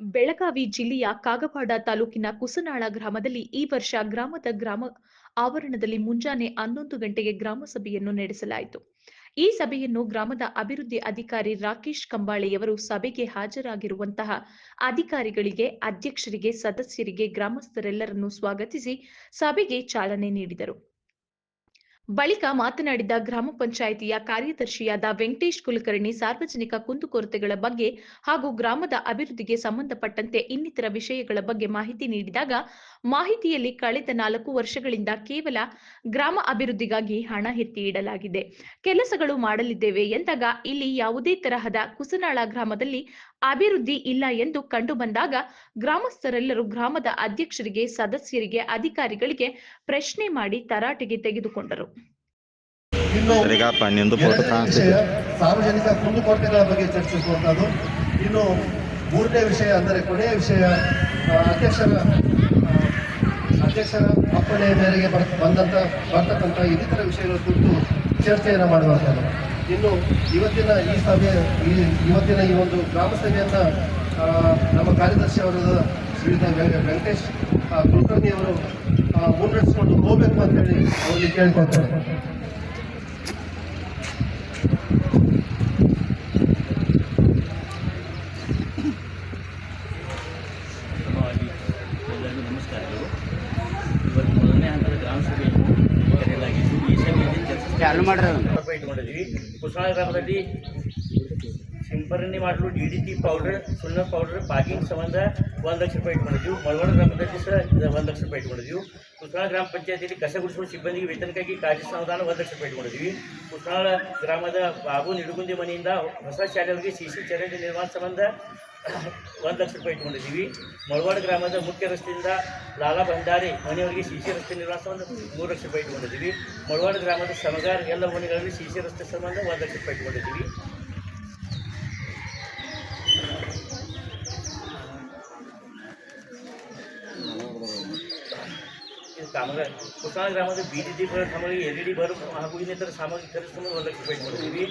ಬೆಳಗಾವಿ ಜಿಲ್ಲೆಯ ಕಾಗವಾಡ ತಾಲೂಕಿನ ಕುಸನಾಳ ಗ್ರಾಮದಲ್ಲಿ ಈ ವರ್ಷ ಗ್ರಾಮದ ಗ್ರಾಮ ಆವರಣದಲ್ಲಿ ಮುಂಜಾನೆ ಹನ್ನೊಂದು ಗಂಟೆಗೆ ಗ್ರಾಮ ಸಭೆಯನ್ನು ನಡೆಸಲಾಯಿತು. ಈ ಸಭೆಯನ್ನು ಗ್ರಾಮದ ಅಭಿವೃದ್ಧಿ ಅಧಿಕಾರಿ ರಾಕೇಶ್ ಕಂಬಾಳೆಯವರು ಸಭೆಗೆ ಹಾಜರಾಗಿರುವಂತಹ ಅಧಿಕಾರಿಗಳಿಗೆ, ಅಧ್ಯಕ್ಷರಿಗೆ, ಸದಸ್ಯರಿಗೆ, ಗ್ರಾಮಸ್ಥರೆಲ್ಲರನ್ನು ಸ್ವಾಗತಿಸಿ ಸಭೆಗೆ ಚಾಲನೆ ನೀಡಿದರು. ಬಳಿಕ ಮಾತನಾಡಿದ ಗ್ರಾಮ ಪಂಚಾಯಿತಿಯ ಕಾರ್ಯದರ್ಶಿಯಾದ ವೆಂಕಟೇಶ್ ಕುಲಕರ್ಣಿ ಸಾರ್ವಜನಿಕ ಕುಂದುಕೊರತೆಗಳ ಬಗ್ಗೆ ಹಾಗೂ ಗ್ರಾಮದ ಅಭಿವೃದ್ಧಿಗೆ ಸಂಬಂಧಪಟ್ಟಂತೆ ಇನ್ನಿತರ ವಿಷಯಗಳ ಬಗ್ಗೆ ಮಾಹಿತಿ ನೀಡಿದಾಗ ಮಾಹಿತಿಯಲ್ಲಿ ಕಳೆದ ನಾಲ್ಕು ವರ್ಷಗಳಿಂದ ಕೇವಲ ಗ್ರಾಮ ಅಭಿವೃದ್ಧಿಗಾಗಿ ಹಣ ಎತ್ತಿ ಇಡಲಾಗಿದೆ. ಕೆಲಸಗಳು ಮಾಡಲಿದ್ದೇವೆ ಎಂದಾಗ ಇಲ್ಲಿ ಯಾವುದೇ ತರಹದ ಕುಸನಾಳ ಗ್ರಾಮದಲ್ಲಿ ಅಭಿವೃದ್ಧಿ ಇಲ್ಲ ಎಂದು ಕಂಡು ಬಂದಾಗ ಗ್ರಾಮಸ್ಥರೆಲ್ಲರೂ ಗ್ರಾಮದ ಅಧ್ಯಕ್ಷರಿಗೆ ಸದಸ್ಯರಿಗೆ ಅಧಿಕಾರಿಗಳಿಗೆ ಪ್ರಶ್ನೆ ಮಾಡಿ ತರಾಟೆಗೆ ತೆಗೆದುಕೊಂಡರು. ಸಾರ್ವಜನಿಕ ಕುಂದುಕೊರತೆಗಳ ಬಗ್ಗೆ ಚರ್ಚಿಸುವಂತದ್ದು ಇನ್ನು ಮೂರನೇ ವಿಷಯ ಅಂದರೆ ಕೊನೆಯ ವಿಷಯ ಅಧ್ಯಕ್ಷರ ಅಧ್ಯಕ್ಷರ ಅಪ್ಪಣೆಯ ಮೇರೆಗೆ ಬರ್ ಬಂದಂತ ಬರ್ತಕ್ಕಂಥ ಇನ್ನಿತರ ವಿಷಯಗಳ ಕುರಿತು ಚರ್ಚೆಯನ್ನು ಮಾಡುವಂಥದ್ದು. ಇನ್ನು ಇವತ್ತಿನ ಈ ಸಭೆ ಈ ಇವತ್ತಿನ ಈ ಒಂದು ಗ್ರಾಮ ಸಭೆಯನ್ನ ನಮ್ಮ ಕಾರ್ಯದರ್ಶಿ ಅವರಾದ ಶ್ರೀಯುತ ವೆಂಕಟೇಶ್ ಆ, ಕುಲಕರ್ಣಿ ಅವರು ಮುನ್ನಡೆಸಿಕೊಂಡು ಹೋಗ್ಬೇಕು ಅಂತ ಹೇಳಿ ಅವರಿಗೆ ಎಲ್ಲರಿಗೂ ನಮಸ್ಕಾರಗಳು ಇವತ್ತು ಮೊದಲನೇ ಹಂತದ ಗ್ರಾಮ ಸಭೆಯನ್ನು ಕರೆಯಲಾಗಿದ್ದು ಈ ಸಭೆಯಲ್ಲಿ ಚರ್ಚೆ ಇಟ್ಕೊಂಡಿದ್ವಿ ಕುಸಳ ಗ್ರಾಮದಲ್ಲಿ ಸಿಂಪರಣೆ ಮಾಡಲು ಡಿ ಡಿ ಟಿ ಪೌಡರ್ ಸುಣ್ಣ ಪೌಡರ್ ಪಾಕಿಂಗ್ ಸಂಬಂಧ ಒಂದು ಲಕ್ಷ ರೂಪಾಯಿ ಇಟ್ಕೊಂಡಿದ್ವಿ. ಮಳವಾಡ ಗ್ರಾಮದಲ್ಲಿ ಸಹ ಒಂದು ಲಕ್ಷ ರೂಪಾಯಿ ಇಟ್ಕೊಂಡಿದ್ವಿ. ಕುಸಳ ಗ್ರಾಮ ಪಂಚಾಯತಿಯಲ್ಲಿ ಕಸ ಗುಡಿಸುವ ಸಿಬ್ಬಂದಿಗೆ ವೇತನಕ್ಕಾಗಿ ಕಾರ್ಯ ಸಮಾಧಾನ ಒಂದು ಲಕ್ಷ ರೂಪಾಯಿ ಇಟ್ಕೊಂಡಿದ್ವಿ. ಕುಸಳ ಗ್ರಾಮದ ಬಾಬು ನಿಡುಗುಂದಿ ಮನೆಯಿಂದ ಹೊಸ ಶಾಲೆಗಳಿಗೆ ಸಿ ಸಿ ಚರಂಡಿ ನಿರ್ಮಾಣ ಸಂಬಂಧ ಒಂದು ಲಕ್ಷ ರೂಪಾಯಿ ಇಟ್ಕೊಂಡಿದ್ದೀವಿ. ಮಳವಾಡ ಗ್ರಾಮದ ಮುಖ್ಯ ರಸ್ತೆಯಿಂದ ಲಾಲಾ ಭಂಡಾರಿ ಮನೆಯವರಿಗೆ ಸಿ ರಸ್ತೆ ನಿರ್ಮಾಣ ಒಂದು ಮೂರು ಲಕ್ಷ ರೂಪಾಯಿ ಇಟ್ಕೊಂಡಿದ್ದೀವಿ. ಮಳವಾಡ ಗ್ರಾಮದ ಸಮಗಾರ ಎಲ್ಲ ಮನೆಗಳಲ್ಲಿ ಸಿ ಸಿ ರಸ್ತೆ ಸಂಬಂಧ ಒಂದು ಲಕ್ಷ ರೂಪಾಯಿ ಇಟ್ಕೊಂಡಿದ್ದೀವಿ. ಕಾಮಗಾರಿ ಕುಸಾಳ ಗ್ರಾಮದ ಬೀದಿ ದೀಪಗಳ ಸಾಮಗ್ರಿ ಎಲ್ ಇ ಡಿ ಬಲ್ಬ್ ಹಾಗೂ ಇನ್ನಿತರ ಸಾಮಗ್ರಿ ಖರೀದಿ ಸಂಬಂಧ ಒಂದು ಲಕ್ಷ ರೂಪಾಯಿ ಮಾಡಿದ್ದೀವಿ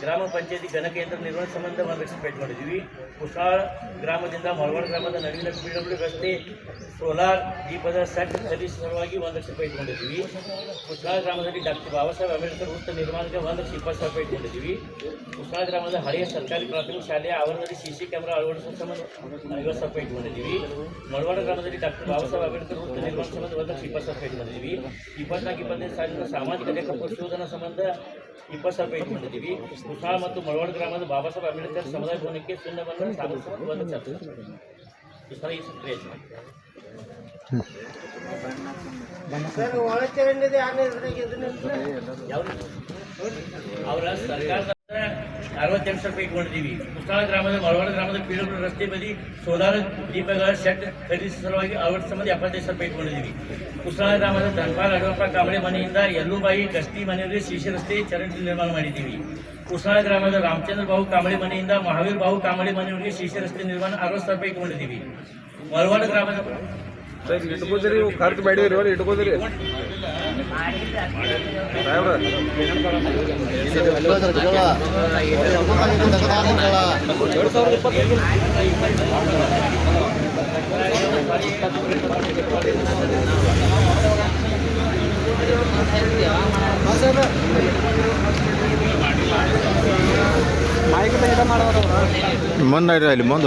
ಗ್ರಾಮ ಪಂಚಾಯತಿ ಗಣಕೇಂದ್ರ ನಿರ್ವಹಣೆ ಸಂಬಂಧ ಒಂದು ಲಕ್ಷ ರೂಪಾಯಿ ಮಾಡಿದ್ದೀವಿ ಕುಸಾಳ ಗ್ರಾಮದಿಂದ ಮಳವಾಡ ಗ್ರಾಮದ ನಡುವಿನ ಪಿ ಡಬ್ಲ್ಯೂ ರಸ್ತೆ ಸೋಲಾರ್ ದೀಪದ ಸೆಟ್ ಖರೀದಿ ಸಲುವಾಗಿ ಒಂದು ಲಕ್ಷ ರೂಪಾಯಿ ಇಟ್ಕೊಂಡಿದ್ದೀವಿ ಕುಸಾಳ ಗ್ರಾಮದಲ್ಲಿ ಡಾಕ್ಟರ್ ಬಾಬಾ ಸಾಹೇಬ್ ಅಂಬೇಡ್ಕರ್ ವೃತ್ತ ನಿರ್ಮಾಣಕ್ಕೆ ಒಂದು ಲಕ್ಷ ಇಪ್ಪತ್ತು ಸಾವಿರ ರೂಪಾಯಿ ಇಟ್ಕೊಂಡಿದ್ದೀವಿ ಕುಸಾಳ ಗ್ರಾಮದ ಹಳೆಯ ಸರ್ಕಾರಿ ಪ್ರಾಥಮಿಕ ಶಾಲೆಯ ಆವರಣದಲ್ಲಿ ಸಿ ಸಿ ಕ್ಯಾಮೆರಾ ಅಳವಡಿಸುವ ಸಂಬಂಧ ಐವತ್ತು ಸಾವಿರ ರೂಪಾಯಿ ಇಟ್ಕೊಂಡಿದ್ದೀವಿ ಮಳವಾಡ ಗ್ರಾಮದಲ್ಲಿ ಡಾಕ್ಟರ್ ಬಾಬಾ ಸಾಹೇಬ್ ಅಂಬೇಡ್ಕರ್ ವೃತ್ತ ನಿರ್ಮಾಣ ಸಂಬಂಧ ಒಂದು ಲಕ್ಷ ಇಪ್ಪತ್ತು ಸಾವಿರ ರೂಪಾಯಿ ಇಟ್ಕೊಂಡಿದ್ದೀವಿ. ಇಪ್ಪತ್ನಾಲ್ಕು ಇಪ್ಪತ್ತೈದು ಸಾವಿರದ ಸಾಮಾಜಿಕ ಲೆಕ್ಕ ಪರಿಶೋಧನಾ ಸಂಬಂಧ ಇಪ್ಪತ್ತು ಸಾವಿರ ಇಟ್ಕೊಂಡಿದ್ದೀವಿ. ಕುಸಾಳ ಮತ್ತು ಮಳವಾಡ ಗ್ರಾಮದ ಬಾಬಾ ಸಾಹೇಬ್ ಅಂಬೇಡ್ಕರ್ ಸಮುದಾಯ ಭವನಕ್ಕೆ ಶೂನ್ಯವನ್ನು ಸ್ಥಾಪಿಸಲು ಒಂದು ಲಕ್ಷ ಈ ಸಲ ಈ ಪ್ರಯತ್ನ? ಅವರ ಸರ್ಕಾರದ ಅರವತ್ತೆಂಟು ಸಾವಿರ ರೂಪಾಯಿ ಕುಸ್ತಾಳ ಗ್ರಾಮದ ಮಳವಾಡ ಗ್ರಾಮದ ಪೀಡಬ್ಲ್ಯೂ ರಸ್ತೆ ಬದಿ ಸೋಲಾರ್ ದೀಪಗಳ ಸೆಟ್ ಖರೀದಿಸುವ ಸಲುವಾಗಿ ಅರವತ್ತು ಸಂಬಂಧ ಎಪ್ಪತ್ತೈದು ಸಾವಿರ ರೂಪಾಯಿ ಇಟ್ಕೊಂಡಿದ್ದೀವಿ. ಕುಸ್ತಾಳ ಗ್ರಾಮದ ಧನ್ಪಾಲ್ ಅಡವಪ್ಪ ಕಾಂಬಳೆ ಮನೆಯಿಂದ ಎಲ್ಲೂಬಾಯಿ ಗಸ್ತಿ ಮನೆಯಲ್ಲಿ ಶಿಶಿ ರಸ್ತೆ ಚರಂಡಿ ನಿರ್ಮಾಣ ಮಾಡಿದ್ದೀವಿ. ಕುಸ್ತಾಳ ಗ್ರಾಮದ ರಾಮಚಂದ್ರ ಬಾಬು ಕಾಂಬಳೆ ಮನೆಯಿಂದ ಮಹಾವೀರ್ ಬಾಬು ಕಾಂಬಳೆ ಮನೆಯವರಿಗೆ ಶಿಶಿ ರಸ್ತೆ ನಿರ್ಮಾಣ ಅರವತ್ತು ಸಾವಿರ ರೂಪಾಯಿ ಇಟ್ಕೊಂಡಿದ್ದೀವಿ. ಮಳವಾಡ ಗ್ರಾಮದ ಇಟ್ಕೋತೀರಿ ಖರ್ಚು ಮಾಡಿದ್ರಿ ಅವ್ರು ಇಟ್ಕೋತೀರಿ. ಸಾಹೇಬ್ರ. ಮುಂದೆ ಅಲ್ಲಿ ಮುಂದೆ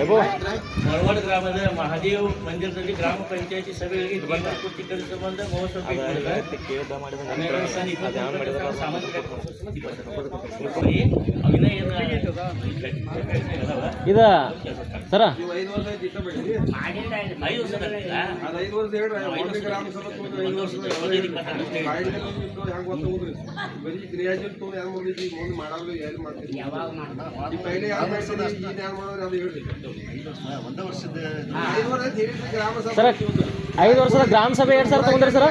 ಮಳವಾಡ ಗ್ರಾಮದ ಮಹಾದೇವ್ ಮಂದಿರದಲ್ಲಿ ಗ್ರಾಮ ಪಂಚಾಯತಿ ಸಭೆಗಳಿಗೆ ದೀಪ ಪೂರ್ತೀಕರಣ ಸಂಬಂಧ ಮಹೋತ್ಸವ? ಇದ ಸರ. ಐದು ವರ್ಷ ಎಲ್ಲಿ ಮಾಡ್ತೀರಿ? ಯಾರು ಯಾರು ಸರ, ಐದು ವರ್ಷದ ಗ್ರಾಮ ಸಭೆ ಎರಡು ಸಾವಿರ ತಗೊಂಡ್ರಿ ಸರ್?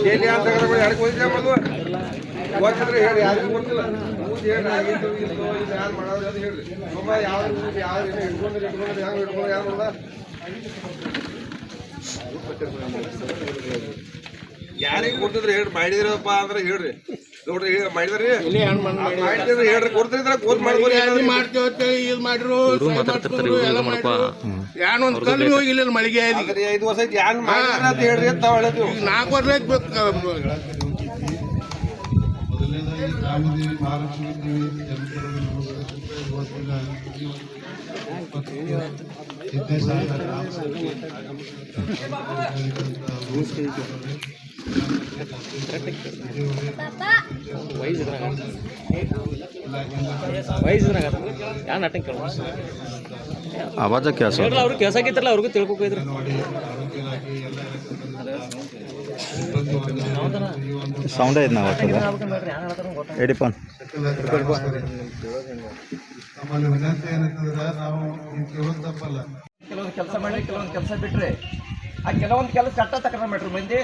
ಹೇಳಿ ಯಾರು ಯಾರು ಯಾರಿಗೆ ಹೇಳಿ ಗೊತ್ತಿಲ್ಲ ಹೇಳಿ ಯಾರು ಮಾಡೋದು ಒಬ್ಬ ಯಾವ ಯಾವ ಹಿಡ್ಕೊಂಡ್ರೆ ಇಟ್ಕೊಂಡ್ರೆ ಯಾವ ಹಿಡ್ಕೊಂಡ್ರೆ ಯಾರು ಮಾಡೋದ ಯಾರಿಗೆ ಕೊಟ್ಟಿದ್ರೆ ಹೇಳಿ ಮಾಡಿದ್ರಪ್ಪ ಅಂದ್ರೆ ಹೇಳ್ರಿ. ನೋಡ್ರಿ ಮಾಡಿದ್ರಿ? ಮಾಡಿದ್ರೆ ಹೇಳ್ರಿ ಕೊಡ್ತಿದ್ರ ಕೂತ್ ಮಾಡ್ಬೋದು ಮಾಡ್ತೇವೆ ಇದು ಮಾಡಿರು ಯಾನ್ ಒಂದ್ ಕಲ್ವಿ ಹೋಗಿಲ್ಲ ಮಳಿಗೆ ಐದು ವರ್ಷ ಐತಿ ಯಾರು ಮಾಡಿದ್ರೆ ಅಂತ ಹೇಳ್ರಿ ಅಂತ ಹೇಳಿದ್ವಿ ನಾಲ್ಕು ವರ್ಷ ಆಯ್ತು ಬೇಕು ಮೊದಲನೇದಾಗಿ ಗ್ರಾಮದೇವಿ ಮಹಾಲಕ್ಷ್ಮೀ ದೇವಿ ಜನಪದರಲ್ಲಿ ಇವತ್ತಿನ ಸಿದ್ದೇಶ್ವರ ಗ್ರಾಮ ಸಭೆ ವಯಸ್ಸು ಯಾ ನಾಟಕ ಕೇಳ आवाज क्या सर ಹೇಳ್ರಲ್ಲ ಅವ್ರಿಗೆ ಕೇಳ್ಸಾಕಿತ್ತಲ್ಲ ಅವ್ರಿಗೂ ತಿಳ್ಕೊಕಿದ್ರಿ ಸೌಂಡ್ ಐತ್ ನಾವು ಎಡಿಪನ್ ಕೇಳೋದು ತಪ್ಪಲ್ಲ ಕೆಲವೊಂದು ಕೆಲಸ ಮಾಡಿ, ಕೆಲವೊಂದು ಕೆಲಸ ಬಿಟ್ರೆ, ಆ ಕೆಲವೊಂದು ಕೆಲಸ ಚಟ್ಟ ತಕ್ರಾರ ಮಾಡ್ರಿ ಮಂದಿ.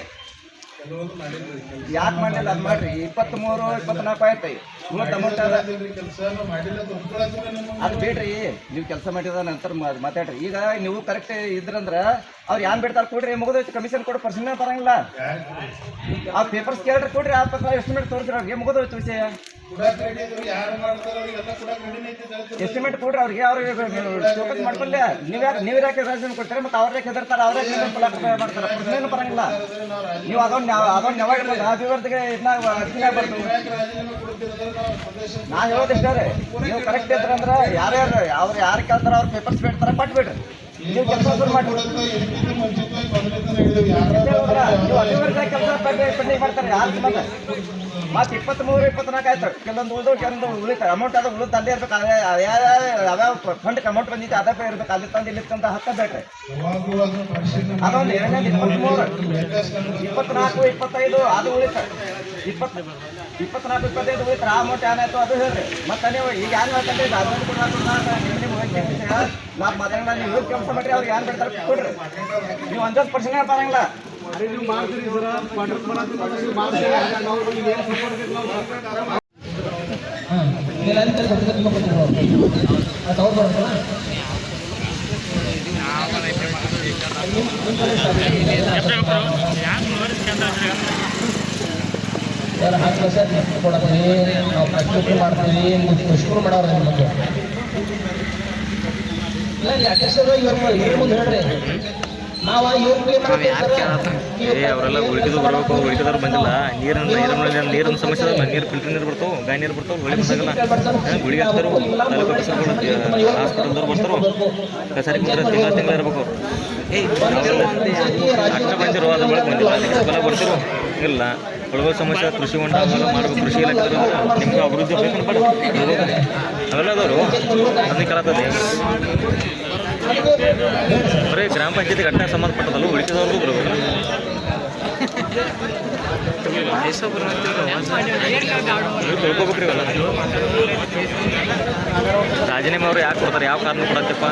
ಯಾಕೆ ಮಾಡಲಿಲ್ಲ? ಅದು ಮಾಡ್ರಿ. ಇಪ್ಪತ್ತ್ಮೂರು ಇಪ್ಪತ್ನಾಲ್ಕು ಆಯ್ತು ನೂರ ಅಮೌಂಟ್ ಅದ ಬಿಡ್ರಿ. ನೀವು ಕೆಲಸ ಮಾಡಿದ ನಂತರ ಮಾತಾಡ್ರಿ. ಈಗ ನೀವು ಕರೆಕ್ಟ್ ಇದ್ರಂದ್ರೆ ಅವ್ರು ಯಾನ್ ಬಿಡ್ತಾರೆ ಕೊಡ್ರಿ ಮುಗಿದೋಯ್ತು ಕಮಿಷನ್ ಕೊಡು ಪರ್ಸನ್ ಬರಂಗಿಲ್ಲ. ಆ ಪೇಪರ್ಸ್ ಕೇಳ್ರಿ ಕೊಡ್ರಿ. ಆ ಪಕ್ಕ ಎಸ್ಟಿಮೇಟ್ ತೋರಿಸ್ರಿ ಅವ್ರಿಗೆ. ಮುಗಿದೋಯ್ತು ವಿಷಯ. ಎಸ್ಟಿಮೇಟ್ ಕೊಡ್ರಿ ಅವ್ರಿಗೆ ಅವ್ರಿಗೆ ಫೋಕಸ್ ಮಾಡ್ಕೊಳ್ಳಿ. ನೀವು ಯಾಕೆ ನೀವು ಯಾಕೆ ರಾಜೀನಾಮೆ ಕೊಡ್ತಾರೆ ಮತ್ತೆ ಅವ್ರ ಯಾಕೆ ಹೆದರ್ತಾರೆ? ಅವ್ರ ಮಾಡ್ತಾರೆ? ಪ್ರಶ್ನೆನೂ ಬರಂಗಿಲ್ಲ. ನೀವು ಅದೊಂದು ಅದೊಂದು ಯಾವಾಗ ಅಭಿವೃದ್ಧಿಗೆ ಇದನ್ನ ಅರ್ಜಿನ ಬರ್ದು ನಾ ಹೇಳೋದಿಷ್ಟೇ ರೀ. ನೀವು ಕರೆಕ್ಟ್ ಇದ್ರೆ ಅಂದ್ರೆ ಯಾರ್ಯಾರು ಅವ್ರು ಯಾರು ಕೇಳ್ತಾರೆ ಅವ್ರ ಪೇಪರ್ಸ್ ಬಿಡ್ತಾರೆ ಕೊಟ್ಬಿಡ್ರಿ. ನೀವು ಕೆಲಸ ಶುರು ಮಾಡಿ. ನೀವು ಅಭಿವೃದ್ಧಿ ಕೆಲಸ ಮಾಡ್ತಾರೆ. ಯಾರು ಮತ್ತೆ ಇಪ್ಪತ್ತ್ ಇಪ್ಪತ್ತ್ಮೂರು ಇಪ್ಪತ್ನಾಲ್ಕು ಆಯ್ತು ಕೆಲವೊಂದು ಉಳಿದು ಕೆಲವೊಂದು ಉಳಿತಾರೆ. ಅಮೌಂಟ್ ಅದು ಉಳಿದು ಅಲ್ಲೇ ಇರ್ಬೇಕು. ಯಾವ್ಯಾವ ಫಂಡ್ ಅಮೌಂಟ್ ಬಂದಿತ್ತು ಅದೇ ಇರ್ಬೇಕು. ಅಲ್ಲಿ ತಂದು ಇಲ್ಲಿ ತಂದು ಹತ್ತ ಬೇಕ್ರಿ ಅದೊಂದು ಇಪ್ಪತ್ತ್ ಇಪ್ಪತ್ತ್ಮೂರು ಇಪ್ಪತ್ನಾಲ್ಕು ಇಪ್ಪತ್ತೈದು, ಅದು ಉಳಿತಾರೆ. ಇಪ್ಪತ್ ಇಪ್ಪತ್ನಾಲ್ಕು ಇಪ್ಪತ್ತೈದು ಉಳಿತಾರೆ. ಆ ಅಮೌಂಟ್ ಏನಾಯ್ತು ಅದು ಹೇಳ್ರಿ. ಮತ್ತೆ ನೀವು ಈಗ ಏನು ಹೇಳ್ತಾರೆ ಅದೊಂದು ಕೂಡ ನಿಮ್ಮ ನಿಮ್ಮ ವಿಷಯ ನಾವು ಮಾತಾಡೋಣ ನೀವು ಕೆಲಸ ಮಾಡ್ರಿ ಅವ್ರಿಗೆ ಏನು ಬಿಡ್ತಾರೆ ಕೊಡ್ರಿ. ನೀವು ಒಂದೊಂದು ಪರ್ಸೆಂಟ್ ಬರಂಗಿಲ್ಲ ಯಾರು ಹತ್ತು ವರ್ಷ ಕೊಡ್ತೀವಿ ನಾವು ಪ್ರಶ್ನೆ ಮಾಡ್ತೀವಿ ಮುಂದೆ ಮುಷ್ಕರು ಮಾಡೋರು ನಮಗೆ ಇಲ್ಲ ಯಾಕೆ ಸರ್ ಇವ್ರ ಇವ್ರ ಮುಂದೆ ಹೇಳ್ರಿ ನಾವು ಇವ್ರಿಗೆ ಏ ಅವರೆಲ್ಲ ಉಳಿಕಿದ್ರು ಬರ್ಬೇಕು ಉಳಿಕಿದವ್ರು ಬಂದಿಲ್ಲ. ನೀರಿನ ನೀರಿನ ನೀರಿನ ಸಮಸ್ಯೆ ಅದ ನೀರು ಫಿಲ್ಟರ್ ನೀರು ಬರ್ತಾವ ಗಾಯ ನೀರು ಬರ್ತಾವ ಒಳ್ಳೆ ಬಂದಾಗಲ್ಲ ಗುಳಿಗೆ ಹಾಕ್ತಾರೋ ತಾಲೂಕು ಆಫೀಸರ್ಗಳು ಹಾಸ್ಪಿಟಲ್ದವ್ರು ಬರ್ತಾರೋ ಕಸಾರಿ ಕುಂದ್ರೆ ತಿಂಗಳ ತಿಂಗಳ ಇರ್ಬೇಕು ಅಷ್ಟ ಬಂದಿರೋ ಅದ್ರ ಒಳಗೆ ಬಂದಿಲ್ಲ. ಅದಕ್ಕೆ ಬರ್ತಿರೋ. ಇಲ್ಲ ಒಳಗ ಸಮಸ್ಯೆ ಕೃಷಿ ಹೊಂಡ ಮಾಡಬೇಕು ಕೃಷಿ ಇಲಾಖೆ ನಿಮ್ಗೆ ಅಭಿವೃದ್ಧಿ ಅವೆಲ್ಲ ಅದಾವರು. ಅದನ್ನ ಕೇಳತ್ತದ ಬರೀ ಗ್ರಾಮ ಪಂಚಾಯತಿ ಘಟನೆ ಸಂಬಂಧಪಟ್ಟದಲ್ಲ ಉಳಿಸಿದವ್ರಿಗೂ ಬರಬೇಕು. ರಾಜೀನಾಮೆ ಅವರು ಯಾಕೆ ಕೊಡ್ತಾರೆ, ಯಾವ ಕಾರಣ ಕೊಡತ್ತಪ್ಪ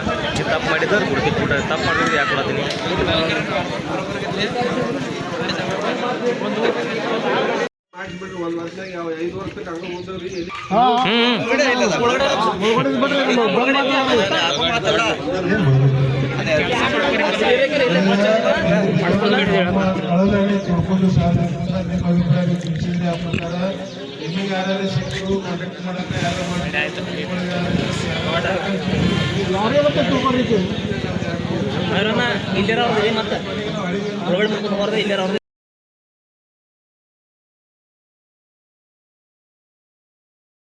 ತಪ್ಪು ಮಾಡಿದ್ರೆ ಕೊಡ್ತೀವಿ ಕೂಡ ತಪ್ಪು ಮಾಡಿದ್ರೆ ಯಾಕೆ ಕೊಡತ್ತೀನಿ? ಒಂದ್ ಮತ್ತೆ? ಕಾಂಟ್ಯಾಕ್ಟ್ ಮಾಡಕ್ಕೆ ಯಾರು ಇಲ್ಲಿರೋ ಮತ್ತೆ